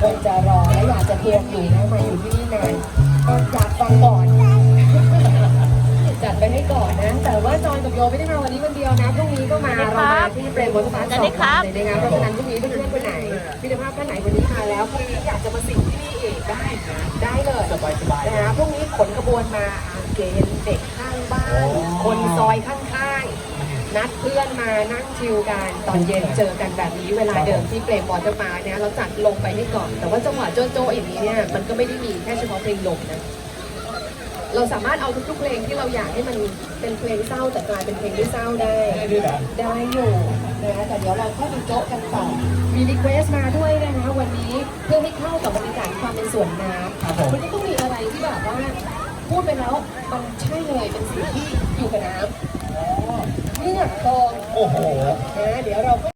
คนจะรอและอยากจะเตรียมอยู่นะมาอยู่ที่นี่นานก็อยากฟังก่อน จัดไปให้ก่อนนะ แต่ว่าจอยกับโยไม่ได้มาวันนี้วันเดียวนะพรุ่งนี้ก็มาเราไปที่เปรมบนฟ้าสองคนเลยนะคะเพราะฉะนั้นพรุ่งนี้เพื่อนๆคนไหนพิธภาพท่านไหนวันนี้มาแล้วพรุ่งนี้อยากจะมาสิ่งที่นี่เองได้ได้เลยสบายๆนะคะพรุ่งนี้ขนกระบวนมาเกณฑ์เด็กข้างบ้านคนซอยข้าง นัดเพื่อนมานั่งชิลกันตอนเย็นเจอกันแบบนี้เวลาเดิมที่เปรมวอเตอร์มาร์คเนี่ยเราจัดลงไปให้ก่อน แต่ว่าจังหวะโจ๊ะโจ๊ะอย่างนี้เนี่ยมันก็ไม่ได้มีแค่เฉพาะเพลงลมนะเราสามารถเอาทุกๆเพลงที่เราอยากให้มันเป็นเพลงเศร้าแต่กลายเป็นเพลงไม่เศร้าได้ ได้ด้วยนะได้อยู่นะคะแต่เดี๋ยวเราเข้าไปโจ๊ะกันต่อมีรีเควสมาด้วยนะคะวันนี้เพื่อให้เข้ากับบรรยากาศความเป็นสวนน้ำมันก็ต้องมีอะไรที่แบบว่า พูดไปแล้วมันใช่เลยเป็นสิ่งที่อยู่กับน้ำ เนี่ยทองโอ้โห นะเดี๋ยวเราก็